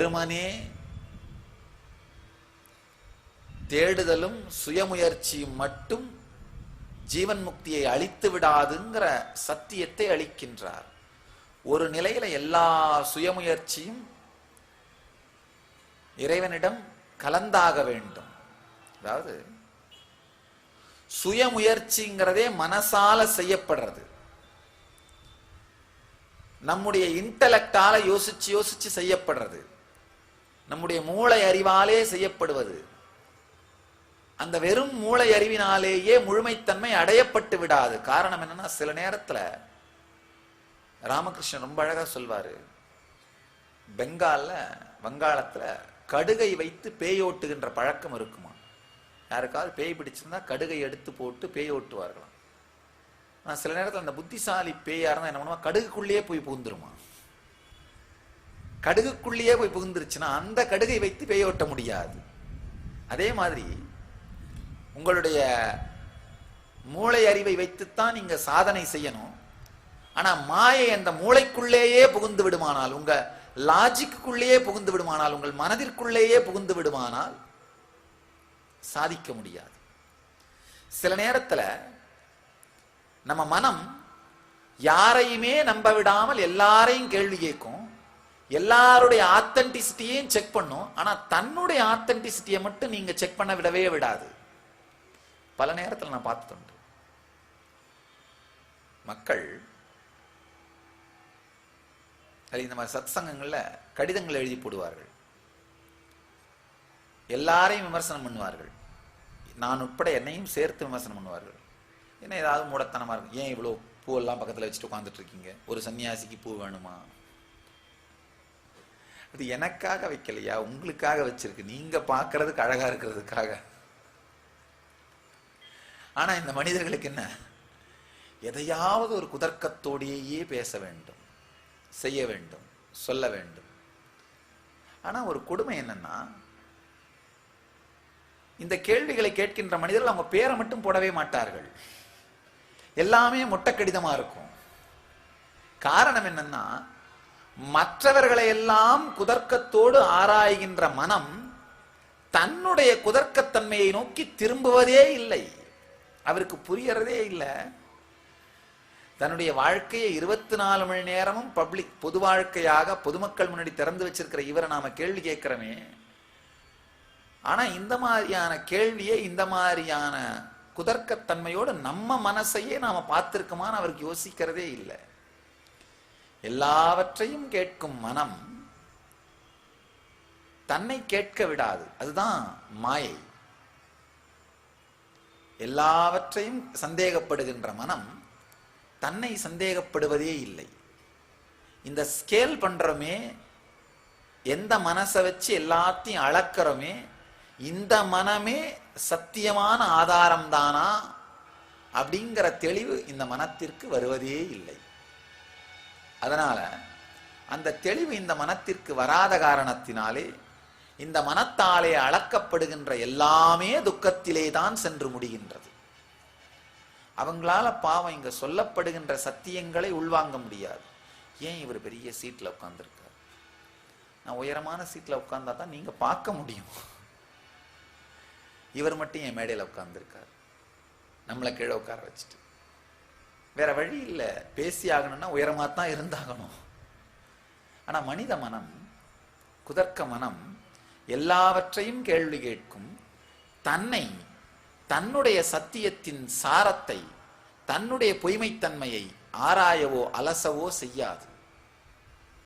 பெருமானே தேடுதலும் சுயமுயற்சியும் மட்டும் ஜீவன் முக்தியை அழித்து விடாதுங்கிற சத்தியத்தை அளிக்கின்றார். ஒரு நிலையில எல்லா சுயமுயற்சியும் இறைவனிடம் கலந்தாக வேண்டும். அதாவது சுயமுயற்சிங்கிறதே மனசால செய்யப்படுறது. நம்முடைய இன்டலெக்டால யோசிச்சு யோசிச்சு செய்யப்படுறது. நம்முடைய மூளை அறிவாலே செய்யப்படுவது. அந்த வெறும் மூளை அறிவினாலேயே முழுமைத்தன்மை அடையப்பட்டு விடாது. காரணம் என்னன்னா சில நேரத்தில் ராமகிருஷ்ணன் ரொம்ப அழகாக சொல்வார். பெங்காலில் வங்காளத்தில் கடுகை வைத்து பேயோட்டுகின்ற பழக்கம் இருக்குமா? யாருக்காவது பேய் பிடிச்சிருந்தா கடுகை எடுத்து போட்டு பேய் ஓட்டுவார்களாம் ஆனால் சில நேரத்தில் அந்த புத்திசாலி பேயாக இருந்தால் என்ன பண்ணுவா கடுகுக்குள்ளேயே போய் பூந்துருமா கடுகுக்குள்ளேயே போய் புகுந்துருச்சுன்னா அந்த கடுகை வைத்து பேய் ஓட்ட முடியாது. அதே மாதிரி உங்களுடைய மூளை அறிவை வைத்துத்தான் நீங்க சாதனை செய்யணும். ஆனா மாயை அந்த மூளைக்குள்ளேயே புகுந்து விடுமானால் உங்க லாஜிக்குள்ளேயே புகுந்து விடுமானால் உங்கள் மனதிற்குள்ளேயே புகுந்து விடுமானால் சாதிக்க முடியாது. சில நேரத்துல நம்ம மனம் யாரையுமே நம்ப விடாமல் எல்லாரையும் கேள்வி கேட்கும். எல்லாருடைய ஆத்தன்டிசிட்டியையும் செக் பண்ணும். ஆனா தன்னுடைய ஆத்தன்டிசிட்டியை மட்டும் நீங்க செக் பண்ண விடவே விடாது. பல நேரத்தில் நான் பார்த்துட்டு மக்கள் அது இந்த மாதிரி சத் சங்கங்கள்ல கடிதங்கள் எழுதி போடுவார்கள். எல்லாரையும் விமர்சனம் பண்ணுவார்கள். நான் உட்பட என்னையும் சேர்த்து விமர்சனம் பண்ணுவார்கள். என்ன ஏதாவது மூடத்தனமாக இருக்கும். ஏன் இவ்வளோ பூவெல்லாம் பக்கத்தில் வச்சுட்டு உட்காந்துட்டு இருக்கீங்க? ஒரு சன்னியாசிக்கு பூ வேணுமா? அது எனக்காக வைக்கலையா? உங்களுக்காக வச்சிருக்கு. நீங்க பார்க்கறதுக்கு அழகா இருக்கிறதுக்காக. ஆனா இந்த மனிதர்களுக்கு என்ன? எதையாவது ஒரு குதர்க்கத்தோடையே பேச வேண்டும். செய்ய வேண்டும். சொல்ல வேண்டும். ஆனா ஒரு கொடுமை என்னன்னா இந்த கேள்விகளை கேட்கின்ற மனிதர்கள் அவங்க பேரை மட்டும் போடவே மாட்டார்கள். எல்லாமே மொட்டை கடிதமா இருக்கும். காரணம் என்னன்னா மற்றவர்களை எல்லாம் குதர்க்கத்தோடு ஆராய்கின்ற மனம் தன்னுடைய குதர்க்கத்தன்மையை நோக்கி திரும்புவதே இல்லை. அவருக்கு புரியறதே இல்லை. தன்னுடைய வாழ்க்கையை இருபத்தி நாலு மணி நேரமும் பப்ளிக் பொது வாழ்க்கையாக பொதுமக்கள் முன்னாடி திறந்து வச்சிருக்கிற இவரை நாம கேள்வி கேட்கிறோமே. ஆனா இந்த மாதிரியான கேள்வியை இந்த மாதிரியான குதர்க்கத்தன்மையோடு நம்ம மனசையே நாம பார்த்திருக்கோமான்னு அவருக்கு யோசிக்கிறதே இல்லை. எல்லாவற்றையும் கேட்கும் மனம் தன்னை கேட்க விடாது. அதுதான் மாயை. எல்லாவற்றையும் சந்தேகப்படுகின்ற மனம் தன்னை சந்தேகப்படுவதே இல்லை. இந்த ஸ்கேல் பண்றோமே எந்த மனசை வச்சு எல்லாத்தையும் அளக்கிறோமே இந்த மனமே சத்தியமான ஆதாரம் தானா அப்படிங்கிற தெளிவு இந்த மனத்திற்கு வருவதே இல்லை. அதனால் அந்த தெளிவு இந்த மனத்திற்கு வராத காரணத்தினாலே இந்த மனத்தாலே அளக்கப்படுகின்ற எல்லாமே துக்கத்திலே தான் சென்று முடிகின்றது. அவங்களால பாவம் இங்க சொல்லப்படுகின்ற சத்தியங்களை உள்வாங்க முடியாது. ஏன் இவர் பெரிய சீட்ல உட்கார்ந்துருக்கார்? நான் உயரமான சீட்ல உட்கார்ந்தா தான் நீங்க பார்க்க முடியும். இவர் மட்டும் என் மேடையில் உட்கார்ந்துருக்கார். நம்மளை கீழே உட்கார வச்சுட்டு. வேற வழி இல்லை. பேசி ஆகணும்னா உயரமா தான் இருந்தாகணும். ஆனா மனித மனம் குதர்க்க மனம் எல்லாவற்றையும் கேள்வி கேட்கும். தன்னை தன்னுடைய சத்தியத்தின் சாரத்தை தன்னுடைய பொய்மைத்தன்மையை ஆராயவோ அலசவோ செய்யாது.